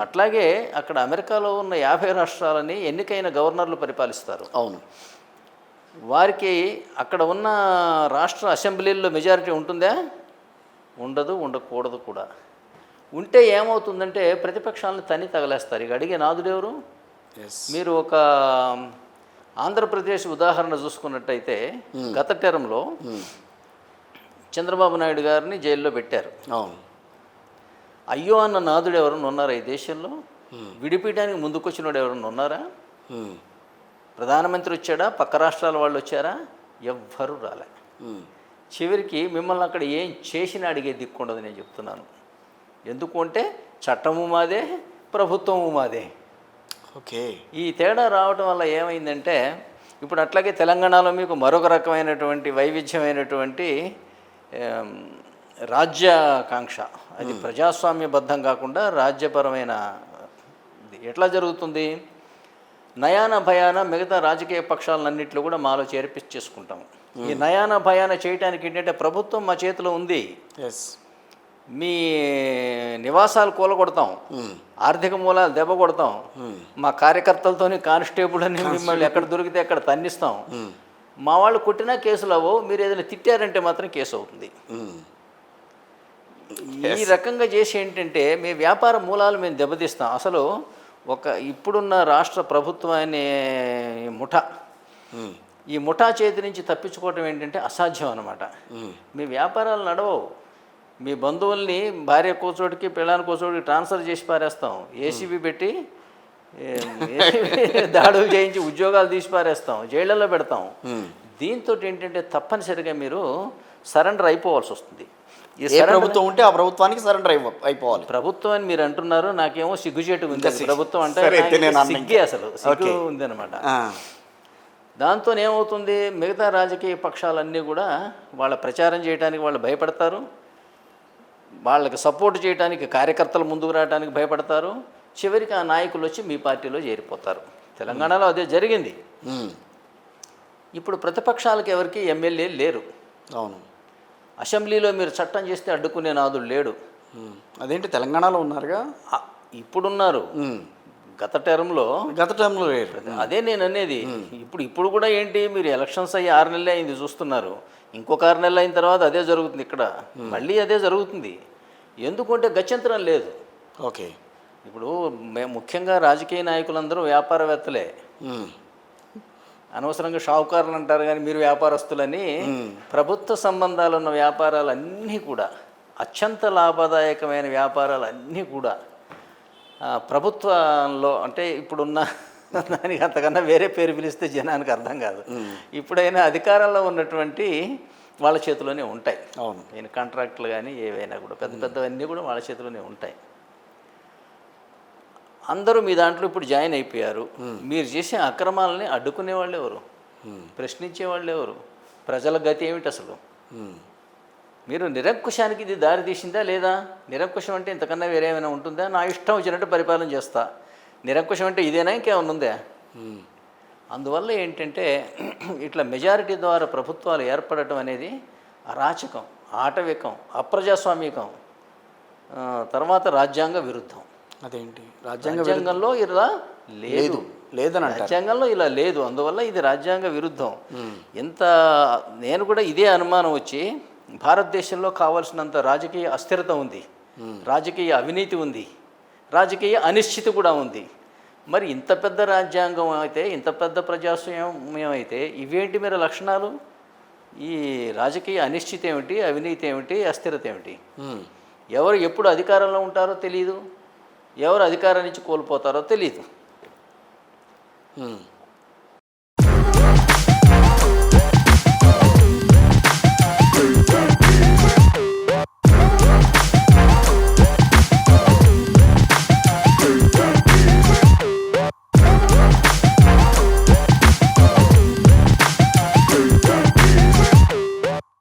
అట్లాగే అక్కడ అమెరికాలో ఉన్న యాభై రాష్ట్రాలని ఎన్నికైన గవర్నర్లు పరిపాలిస్తారు. అవును. వారికి అక్కడ ఉన్న రాష్ట్ర అసెంబ్లీల్లో మెజారిటీ ఉంటుందా? ఉండదు ఉండకూడదు కూడా. ఉంటే ఏమవుతుందంటే ప్రతిపక్షాలను తన్ని తగలేస్తారు. ఇక అడిగే నాదుడెవరు మీరు ఒక ఆంధ్రప్రదేశ్ ఉదాహరణ చూసుకున్నట్టయితే గత టెరంలో చంద్రబాబు నాయుడు గారిని జైల్లో పెట్టారు. అవును. అయ్యో అన్న నాదుడు ఎవరన్నా ఉన్నారా ఈ దేశంలో? విడిపించడానికి ముందుకొచ్చినోడు ఎవరన్నా ఉన్నారా? ప్రధానమంత్రి వచ్చాడా? పక్క రాష్ట్రాల వాళ్ళు వచ్చారా? ఎవ్వరూ రాలే. చివరికి మిమ్మల్ని అక్కడ ఏం చేసినా అడిగే దిక్కుండదు నేను చెప్తున్నాను. ఎందుకు అంటే చట్టము మాదే ప్రభుత్వము మాదే. ఓకే. ఈ తేడా రావటం వల్ల ఏమైందంటే ఇప్పుడు అట్లాగే తెలంగాణలో మీకు మరొక రకమైనటువంటి వైవిధ్యమైనటువంటి రాజ్యాకాంక్ష. అది ప్రజాస్వామ్యబద్ధం కాకుండా రాజ్యపరమైన ఎట్లా జరుగుతుంది? నయాన భయాన మిగతా రాజకీయ పక్షాలన్నింటిలో కూడా మాలో చేర్పించేసుకుంటాం ఈ నయాన భయాన చేయటానికి ఏంటంటే ప్రభుత్వం మా చేతిలో ఉంది. మీ నివాసాలు కూలగొడతాం. ఆర్థిక మూలాలు దెబ్బ కొడతాం. మా కార్యకర్తలతోని కానిస్టేబుల్ అని మిమ్మల్ని ఎక్కడ దొరికితే అక్కడ తన్నిస్తాం. మా వాళ్ళు కొట్టినా కేసులు అవ్వవు. మీరు ఏదైనా తిట్టారంటే మాత్రం కేసు అవుతుంది. ఈ రకంగా చేసి ఏంటంటే మీ వ్యాపార మూలాలు మేము దెబ్బతీస్తాం. అసలు ఒక ఇప్పుడున్న రాష్ట్ర ప్రభుత్వాన్ని ముఠ. ఈ ముఠా చేతి నుంచి తప్పించుకోవటం ఏంటంటే అసాధ్యం అనమాట మీ వ్యాపారాలు నడవవు. మీ బంధువుల్ని భార్య కూర్చోటికి పిల్లని కూర్చోటికి ట్రాన్స్ఫర్ చేసి పారేస్తాం. ఏసీబీ పెట్టి ఏ- దాడులు చేయించి ఉద్యోగాలు తీసి పారేస్తాం. జైళ్ళల్లో పెడతాం. దీంతో ఏంటంటే తప్పనిసరిగా మీరు సరెండర్ అయిపోవాల్సి వస్తుంది. ఏ ప్రభుత్వం ఉంటే ఆ ప్రభుత్వానికి సరెండర్ అయిపో అయిపోవాలి. ప్రభుత్వం అని మీరు అంటున్నారు నాకేమో సిగ్గుచేటు ఉంది. ప్రభుత్వం అంటే సిగ్గే. అసలు సిగ్గు ఓకే. ఉందన్నమాట. ఆ, దాంతో ఏమవుతుంది మిగతా రాజకీయ పక్షాలన్నీ కూడా వాళ్ళ ప్రచారం చేయడానికి వాళ్ళు భయపడతారు వాళ్ళకి సపోర్ట్ చేయడానికి కార్యకర్తలు ముందుకు రావడానికి భయపడతారు చివరికి ఆ నాయకులు వచ్చి మీ పార్టీలో చేరిపోతారు. తెలంగాణలో అదే జరిగింది. ఇప్పుడు ప్రతిపక్షాలకు ఎవరికి ఎమ్మెల్యే లేరు. అవును. అసెంబ్లీలో మీరు చట్టం చేస్తే అడ్డుకునే నాదుడు లేడు. అదేంటి తెలంగాణలో ఉన్నారుగా? ఇప్పుడున్నారు. గత టర్మ్లో గత లేరు. అదే నేను అనేది. ఇప్పుడు ఇప్పుడు కూడా ఏంటి మీరు ఎలక్షన్స్ అయ్యి ఆరు నెలలే అయింది చూస్తున్నారు. ఇంకొక ఆరు నెలలు అయిన తర్వాత అదే జరుగుతుంది ఇక్కడ. మళ్ళీ అదే జరుగుతుంది. ఎందుకంటే గత్యంతరం లేదు. ఓకే. ఇప్పుడు ముఖ్యంగా రాజకీయ నాయకులందరూ వ్యాపారవేత్తలే. అనవసరంగా షావుకారులు అంటారు కానీ మీరు వ్యాపారస్తులని ప్రభుత్వ సంబంధాలు ఉన్న వ్యాపారాలన్నీ కూడా అత్యంత లాభదాయకమైన వ్యాపారాలన్నీ కూడా ప్రభుత్వంలో అంటే ఇప్పుడున్న దానికి అంతకన్నా వేరే పేరు పిలిస్తే జనానికి అర్థం కాదు. ఇప్పుడైనా అధికారంలో ఉన్నటువంటి వాళ్ళ చేతిలోనే ఉంటాయి. అవును. నేను కాంట్రాక్టులు కానీ ఏవైనా కూడా పెద్ద పెద్దవన్నీ కూడా వాళ్ళ చేతిలోనే ఉంటాయి. అందరూ మీ దాంట్లో ఇప్పుడు జాయిన్ అయిపోయారు. మీరు చేసే అక్రమాలని అడ్డుకునే వాళ్ళు ఎవరు? ప్రశ్నించే వాళ్ళు ఎవరు? ప్రజల గతి ఏమిటి అసలు? మీరు నిరంకుశానికి ఇది దారి తీసిందా లేదా? నిరంకుశం అంటే ఇంతకన్నా వేరే ఏమైనా ఉంటుందా? నా ఇష్టం వచ్చినట్టు పరిపాలన చేస్తా. నిరంకుశం అంటే ఇదేనా ఇంకేమైనా ఉందా? అందువల్ల ఏంటంటే ఇట్లా మెజారిటీ ద్వారా ప్రభుత్వాలు ఏర్పడటం అనేది అరాచకం ఆటవికం అప్రజాస్వామికం తర్వాత రాజ్యాంగ విరుద్ధం. అదేంటి? రాజ్యాంగ రాజ్యాంగంలో ఇలా లేదు. లేదని రాజ్యాంగంలో ఇలా లేదు. అందువల్ల ఇది రాజ్యాంగ విరుద్ధం. ఎంత నేను కూడా ఇదే అనుమానం వచ్చి భారతదేశంలో కావాల్సినంత రాజకీయ అస్థిరత ఉంది. రాజకీయ అవినీతి ఉంది. రాజకీయ అనిశ్చితి కూడా ఉంది. మరి ఇంత పెద్ద రాజ్యాంగం అయితే ఇంత పెద్ద ప్రజాస్వామ్యం అయితే ఇవేంటి మీరు లక్షణాలు? ఈ రాజకీయ అనిశ్చితి ఏమిటి అవినీతి ఏమిటి అస్థిరత ఏమిటి? ఎవరు ఎప్పుడు అధికారంలో ఉంటారో తెలియదు ఎవరు అధికారం నుంచి కోల్పోతారో తెలియదు